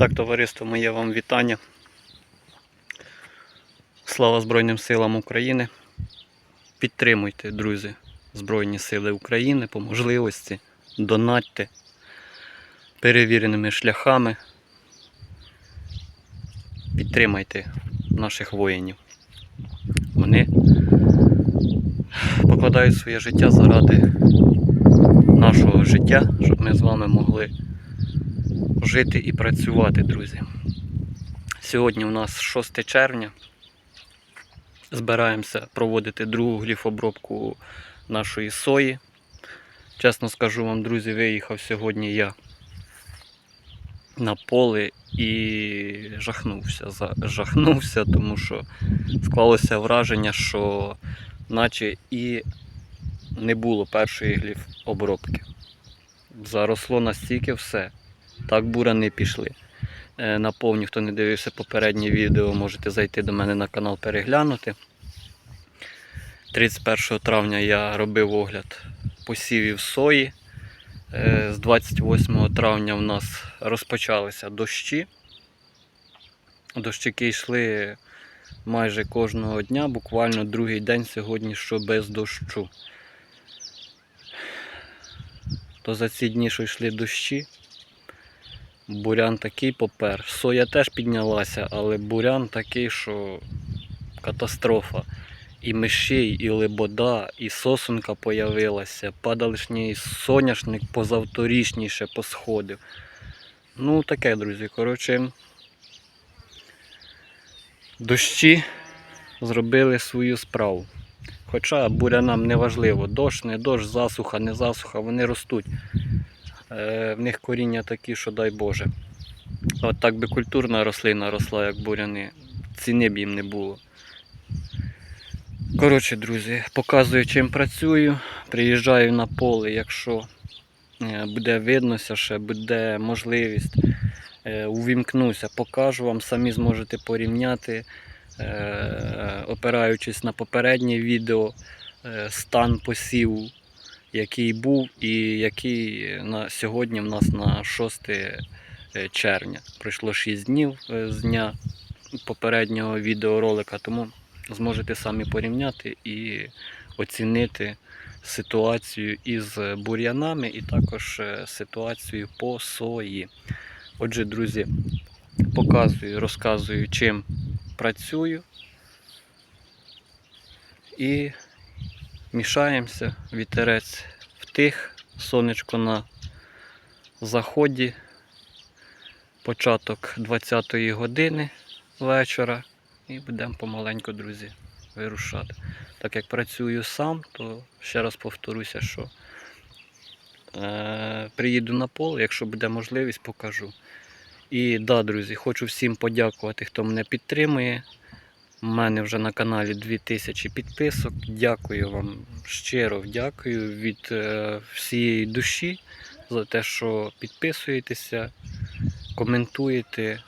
Так, товариство, моє вам вітання. Слава Збройним силам України. Підтримуйте, друзі, Збройні Сили України по можливості. Донатьте перевіреними шляхами. Підтримайте наших воїнів. Вони покладають своє життя заради нашого життя, щоб ми з вами могли жити і працювати, друзі. Сьогодні у нас 6 червня. Збираємося проводити другу гліфобробку нашої сої. Чесно скажу вам, друзі, виїхав сьогодні я на поле і жахнувся. Жахнувся, тому що склалося враження, що наче і не було першої гліфобробки. Заросло настільки все. Так бурани пішли. Е, Наповню, хто не дивився попереднє відео, можете зайти до мене на канал переглянути. 31 травня я робив огляд посівів сої. Е, З 28 травня в нас розпочалися дощі. Дощики йшли майже кожного дня, буквально другий день сьогодні, що без дощу. То за ці дні, що йшли дощі, бурян такий попер. Соя теж піднялася, але бурян такий, що катастрофа. І мишей, і лебода, і сосунка появилася, падалишній соняшник позавторішніше посходив. Ну, таке, друзі. Коротше, дощі зробили свою справу. Хоча бурянам не важливо, дощ, не дощ, засуха, не засуха, вони ростуть. Е, в них коріння такі, що дай Боже. От так би культурна рослина росла, як буряни, ціни б їм не було. Коротше, друзі, показую, чим працюю. Приїжджаю на поле, якщо е, буде виднося ще, буде можливість. е, Увімкнуся, покажу вам, самі зможете порівняти, опираючись на попереднє відео, стан посіву, який був і який на сьогодні в нас на 6 е, червня. Пройшло 6 днів е, з дня попереднього відеоролика, тому зможете самі порівняти і оцінити ситуацію із бур'янами і також е, ситуацію по сої. Отже, друзі, показую, розказую, чим працюю. І мішаємося, вітерець втих, сонечко на заході, початок 20-ї години вечора. І будемо помаленьку, друзі, вирушати. Так як працюю сам, то ще раз повторюся, що е, приїду на поле, якщо буде можливість, покажу. І да, друзі, хочу всім подякувати, хто мене підтримує. У мене вже на каналі 2000 підписок. Дякую вам щиро дякую від е, всієї душі за те, що підписуєтеся, коментуєте,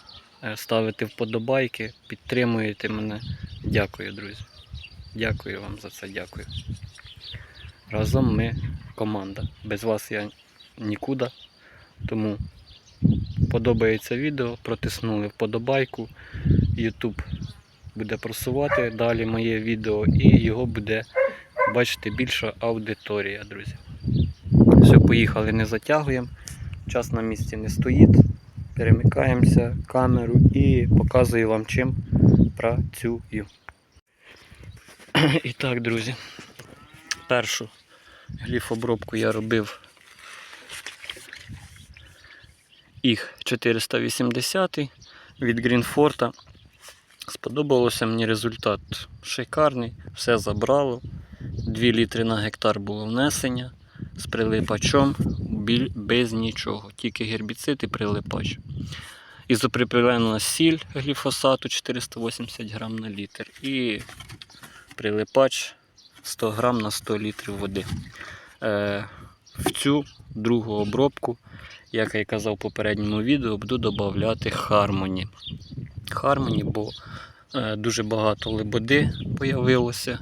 е, ставите вподобайки, підтримуєте мене. Дякую, друзі. Дякую вам за це, дякую. Разом ми команда. Без вас я нікуди. Тому подобається відео, протиснули вподобайку. YouTube буде просувати далі моє відео і його буде бачити більша аудиторія, друзі. Все, поїхали, не затягуємо. Час на місці не стоїть. Перемикаємося камеру і показую вам, чим працюю. І так, друзі, першу гліфобробку я робив їх 480 від Грінфорта. Сподобалося мені результат шикарний, все забрало. 2 літри на гектар було внесення з прилипачом без нічого, тільки гербіцид і прилипач. Ізоприпилена сіль гліфосату 480 грам на літр і прилипач 100 грам на 100 літрів води. Е, в цю другу обробку, як я і казав в попередньому відео, буду додати Harmony. Harmony, бо е, дуже багато лебоди появилося.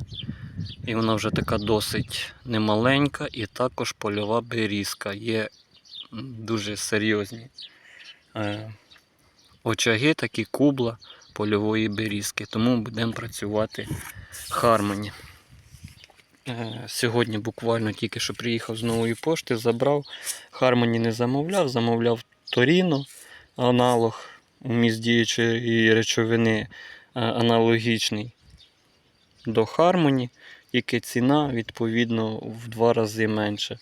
І вона вже така досить немаленька, і також польова берізка. Є дуже серйозні е, очаги такі кубла польової берізки. Тому будемо працювати Хармоні. Е, Сьогодні буквально тільки що приїхав з нової пошти, забрав. Хармоні не замовляв, замовляв Торіно, аналог вміст діючої речовини е, аналогічний до Хармоні, тільки ціна відповідно в два рази менша.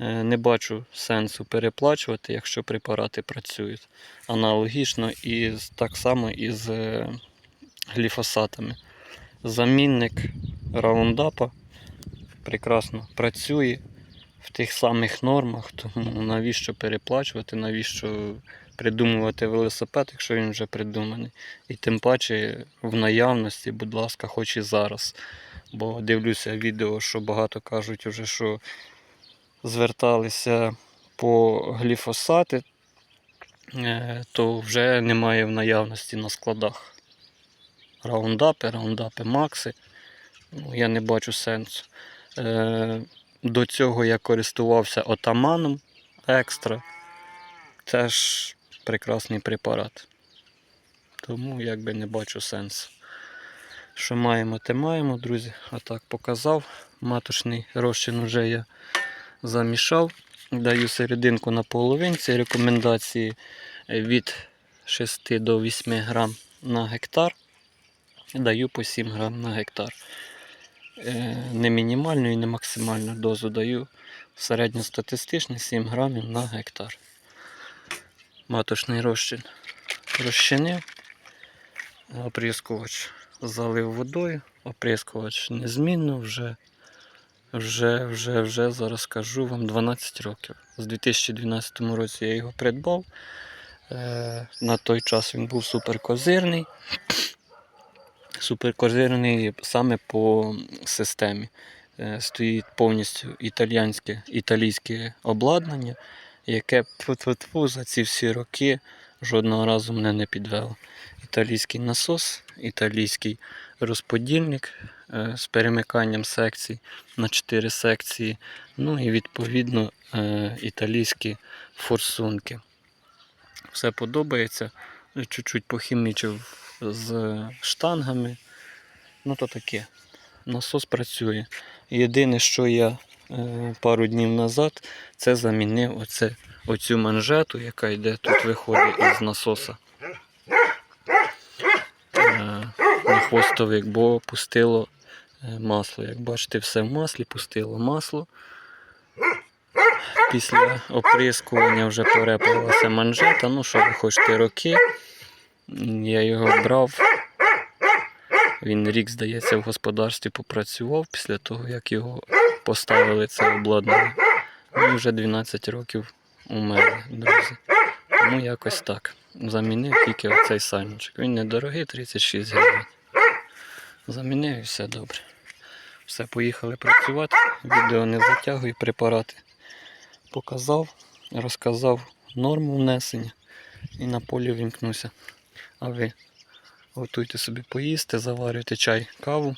Е, Не бачу сенсу переплачувати, якщо препарати працюють аналогічно і так само і з е, гліфосатами. Замінник раундапа прекрасно працює в тих самих нормах, тому навіщо переплачувати, навіщо придумувати велосипед, якщо він вже придуманий. І тим паче в наявності, будь ласка, хоч і зараз. Бо дивлюся відео, що багато кажуть, уже, що зверталися по гліфосати, е, то вже немає в наявності на складах. Раундапи, раундапи Макси. Ну, я не бачу сенсу. Е, До цього я користувався отаманом екстра. Теж прекрасний препарат. Тому якби не бачу сенсу. Що маємо, те маємо, друзі. А так показав. Маточний розчин вже я замішав. Даю серединку на половинці. Рекомендації від 6 до 8 грам на гектар. Даю по 7 грам на гектар. Е, Не мінімальну і не максимальну дозу даю середньостатистичний 7 грамів на гектар. Маточний розчин розчинив, оприскувач залив водою, оприскувач незмінно вже, вже, вже, вже зараз скажу вам 12 років. З 2012 році я його придбав. Е, На той час він був суперкозирний. Суперкозирний саме по системі. Е, Стоїть повністю італійське, італійське обладнання, яке тьфу-тьфу-тьфу за ці всі роки жодного разу мене не підвело. Італійський насос, італійський розподільник е, з перемиканням секцій на 4 секції, ну і відповідно е, італійські форсунки. Все подобається. Чуть-чуть похімічив з штангами. Ну то таке. Насос працює. Єдине, що я е, пару днів назад, це замінив оце, оцю манжету, яка йде тут виходить із насоса. Е, на хвостовик, бо пустило е, масло. Як бачите, все в маслі, пустило масло. Після оприскування вже порепалася манжета. Ну, що ви хочете роки. Я його брав. Він рік, здається, в господарстві попрацював після того, як його поставили це обладнання. І вже 12 років у мене, друзі. Тому якось так. Замінив тільки оцей сальничок. Він недорогий, 36 гривень. Замінив і все добре. Все, поїхали працювати. Відео не затягую, препарати показав, розказав норму внесення і на полі вімкнуся. А ви готуйте собі поїсти, заварюйте чай, каву,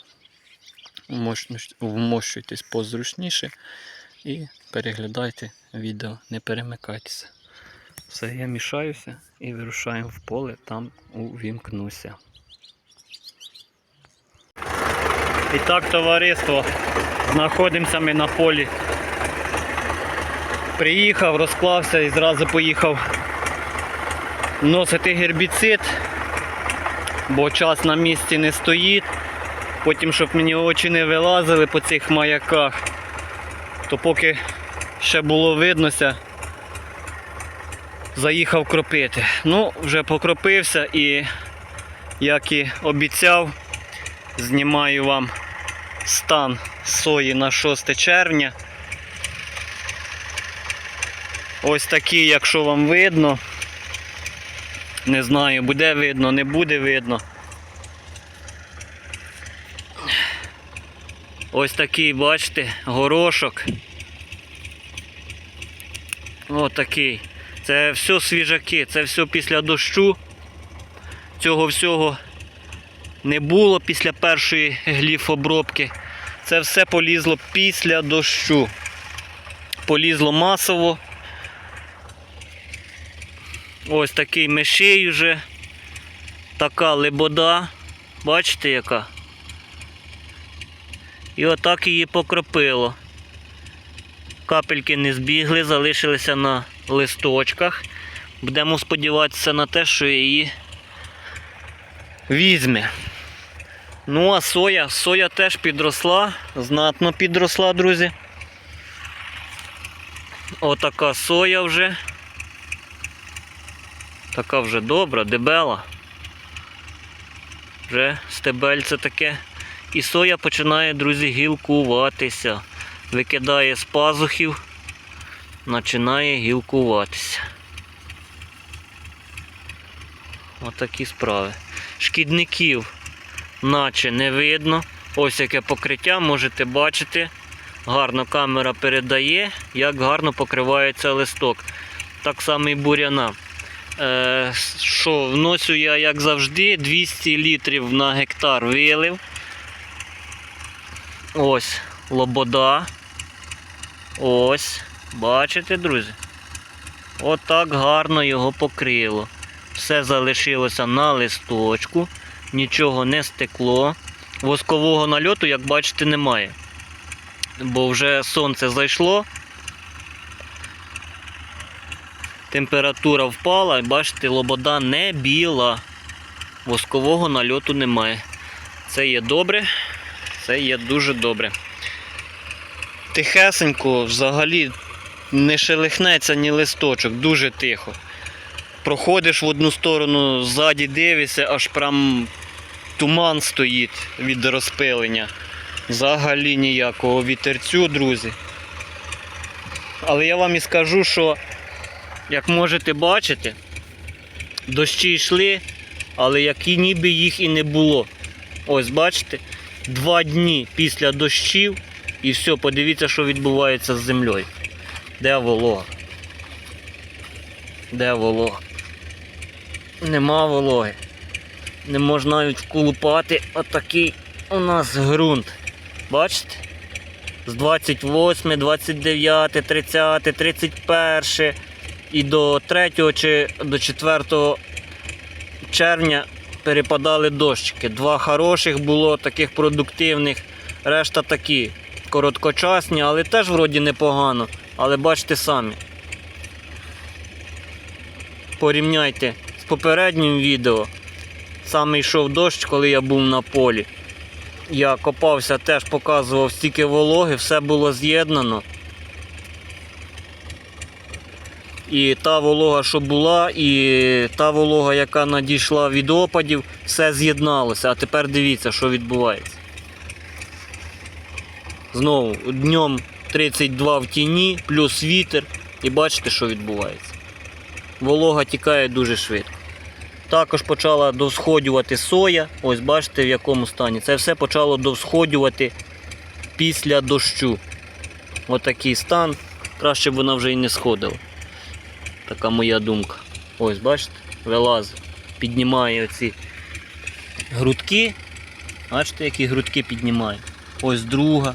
вмощ- вмощуйтесь позручніше і переглядайте відео, не перемикайтеся. Все, я мішаюся і вирушаємо в поле, там увімкнуся. І так, товариство, знаходимося ми на полі. Приїхав, розклався і зразу поїхав вносити гербіцид, бо час на місці не стоїть. Потім, щоб мені очі не вилазили по цих маяках, то поки ще було виднося, заїхав кропити. Ну, вже покропився і, як і обіцяв, знімаю вам стан сої на 6 червня. Ось такий, якщо вам видно. Не знаю, буде видно, не буде видно. Ось такий, бачите, горошок. Ось такий. Це все свіжаки, це все після дощу. Цього всього не було після першої гліфобробки. Це все полізло після дощу. Полізло масово. Ось такий меший вже. Така лебода. Бачите яка? І отак її покропило. Капельки не збігли, залишилися на листочках. Будемо сподіватися на те, що її візьме. Ну, а соя, соя теж підросла, знатно підросла, друзі. Отака соя вже. Така вже добра, дебела. Вже стебельце таке. І соя починає, друзі, гілкуватися. Викидає з пазухів, починає гілкуватися. Отакі справи. Шкідників наче не видно. Ось яке покриття можете бачити. Гарно камера передає, як гарно покривається листок. Так само і буряна. Е, що вносю я, як завжди, 200 літрів на гектар вилив. Ось лобода. Ось. Бачите, друзі? Отак гарно його покрило. Все залишилося на листочку, нічого не стекло. Воскового нальоту, як бачите, немає. Бо вже сонце зайшло. Температура впала, бачите, лобода не біла. Воскового нальоту немає. Це є добре, це є дуже добре. Тихесенько взагалі не шелихнеться ні листочок, дуже тихо. Проходиш в одну сторону, ззаді дивишся, аж прям туман стоїть від розпилення. Взагалі ніякого вітерцю, друзі. Але я вам і скажу, що, як можете бачити, дощі йшли, але як і ніби їх і не було. Ось бачите, два дні після дощів і все, подивіться, що відбувається з землею. Де волога? Де волога? Нема вологи. Не можна навіть вколупати отакий у нас ґрунт. Бачите? З 28, 29, 30, 31 і до 3 чи до 4 червня перепадали дощики. Два хороших було, таких продуктивних, решта такі короткочасні, але теж вроді непогано. Але бачите самі. Порівняйте з попереднім відео. Саме йшов дощ, коли я був на полі. Я копався, теж показував стільки вологи, все було з'єднано. І та волога, що була, і та волога, яка надійшла від опадів, все з'єдналося. А тепер дивіться, що відбувається. Знову днем 32 в тіні, плюс вітер. І бачите, що відбувається. Волога тікає дуже швидко. Також почала довсходювати соя. Ось бачите в якому стані. Це все почало довсходювати після дощу. Отакий стан. Краще б вона вже і не сходила. Така моя думка. Ось, бачите, вилазить. Піднімає оці грудки. Бачите, які грудки піднімає. Ось друга.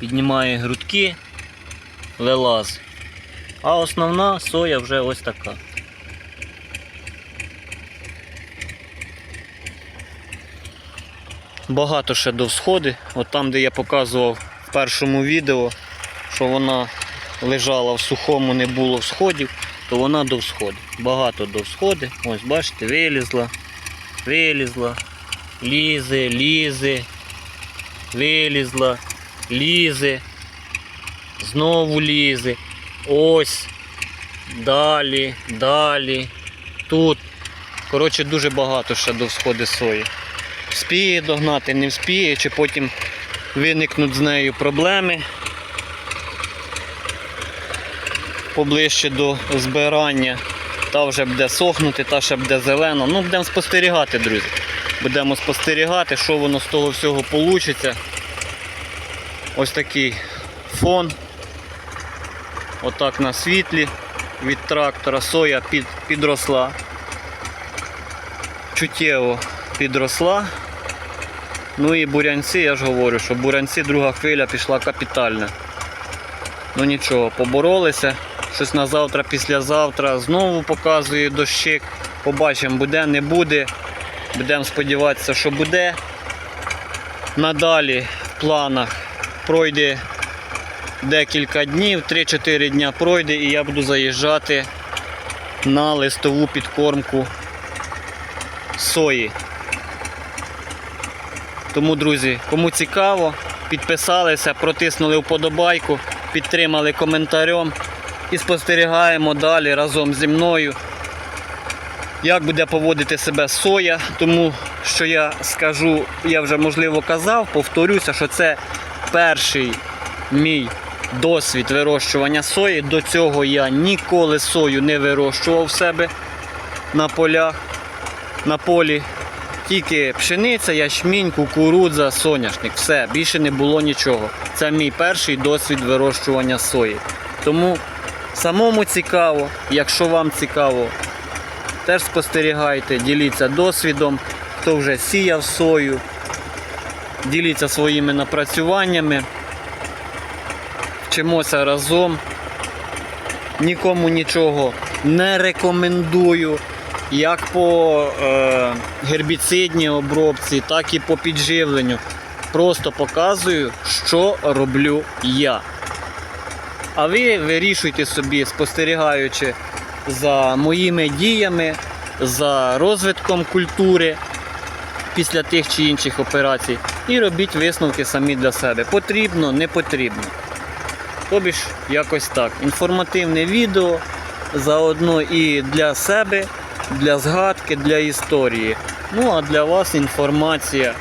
Піднімає грудки, вилазить. А основна соя вже ось така. Багато ще до всходи. От там, де я показував в першому відео, що вона лежала в сухому, не було всходів, то вона до. Багато до. Ось бачите, вилізла, вилізла, лізе, лізе, вилізла, лізе, знову лізе. Ось. Далі, далі. Тут. Коротше, дуже багато ще до сої. Вспіє догнати, не вспіє, чи потім виникнуть з нею проблеми поближче до збирання. Та вже буде сохнути, та ще буде зелено. Ну, будемо спостерігати, друзі. Будемо спостерігати, що воно з того всього вийде. Ось такий фон. Отак на світлі від трактора соя під, підросла. Чуттєво підросла. Ну і бурянці, я ж говорю, що бурянці друга хвиля пішла капітальна. Ну нічого, поборолися, щось на завтра, післязавтра. Знову показую дощик. Побачимо, буде, не буде. Будемо сподіватися, що буде. Надалі в планах пройде декілька днів, 3-4 дня пройде і я буду заїжджати на листову підкормку сої. Тому, друзі, кому цікаво, підписалися, протиснули вподобайку, підтримали коментарем і спостерігаємо далі разом зі мною, як буде поводити себе соя. Тому що я скажу, я вже можливо казав, повторюся, що це перший мій досвід вирощування сої. До цього я ніколи сою не вирощував в себе на полях, на полі. Тільки пшениця, ячмінь, кукурудза, соняшник. Все, більше не було нічого. Це мій перший досвід вирощування сої. Тому самому цікаво, якщо вам цікаво, теж спостерігайте, діліться досвідом, хто вже сіяв сою, діліться своїми напрацюваннями. Вчимося разом. Нікому нічого не рекомендую. Як по е, гербіцидній обробці, так і по підживленню. Просто показую, що роблю я. А ви вирішуйте собі, спостерігаючи за моїми діями, за розвитком культури після тих чи інших операцій, і робіть висновки самі для себе. Потрібно, не потрібно. Тобі ж якось так. Інформативне відео заодно і для себе, для згадки, для історії. Ну а для вас інформація,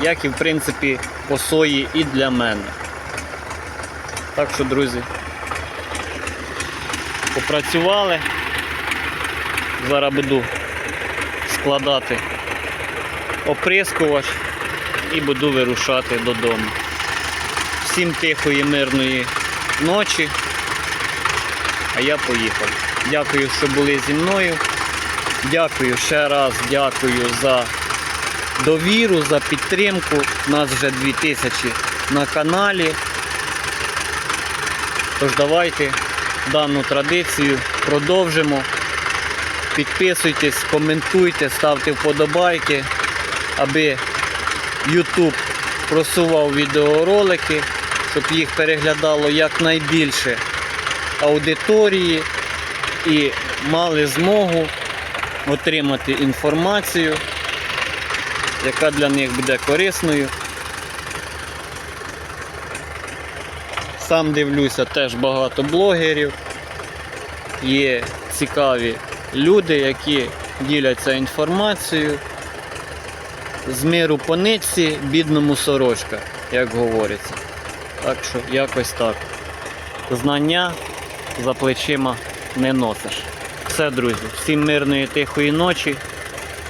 як і в принципі по сої і для мене. Так що, друзі, попрацювали. Зараз буду складати оприскувач і буду вирушати додому. Всім тихої, мирної ночі. А я поїхав. Дякую, що були зі мною. Дякую ще раз, дякую за довіру, за підтримку. У Нас вже 2000 на каналі. Тож давайте дану традицію продовжимо. Підписуйтесь, коментуйте, ставте вподобайки, аби YouTube просував відеоролики, щоб їх переглядало якнайбільше аудиторії і мали змогу отримати інформацію, яка для них буде корисною. Сам дивлюся теж багато блогерів. Є цікаві люди, які діляться інформацією. З миру по нитці, бідному сорочка, як говориться. Так що якось так. Знання за плечима не носиш. Все, друзі, всім мирної тихої ночі.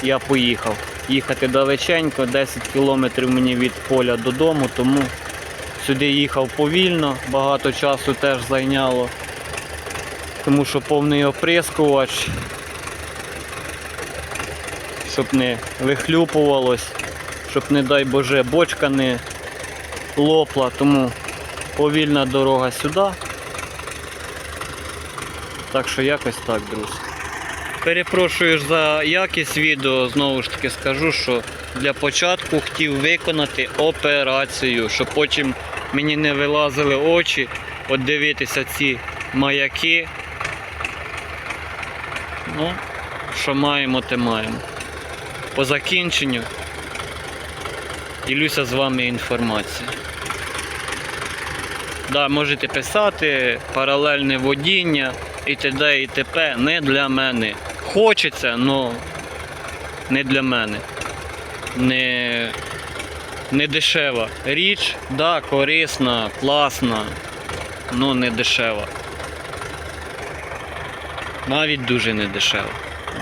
Я поїхав. Їхати далеченько, 10 кілометрів мені від поля додому, тому сюди їхав повільно, багато часу теж зайняло. Тому що повний оприскувач, щоб не вихлюпувалось, щоб, не дай Боже, бочка не лопла, тому повільна дорога сюди. Так що якось так, друзі. Перепрошую за якість відео, знову ж таки скажу, що для початку хотів виконати операцію, щоб потім мені не вилазили очі, от дивитися ці маяки. Ну, що маємо, те маємо. По закінченню ділюся з вами інформацією. Да, можете писати, паралельне водіння і т.д. і т.п. не для мене. Хочеться, але не для мене. Не, не дешева річ, да, корисна, класна, але не дешева. Навіть дуже не дешева.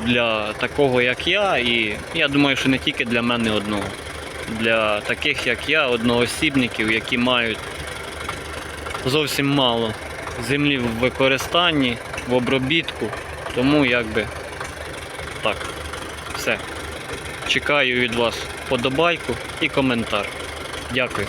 Для такого, як я, і я думаю, що не тільки для мене одного. Для таких, як я, одноосібників, які мають зовсім мало землі в використанні, в обробітку. Тому якби так. Все. Чекаю від вас подобайку і коментар. Дякую.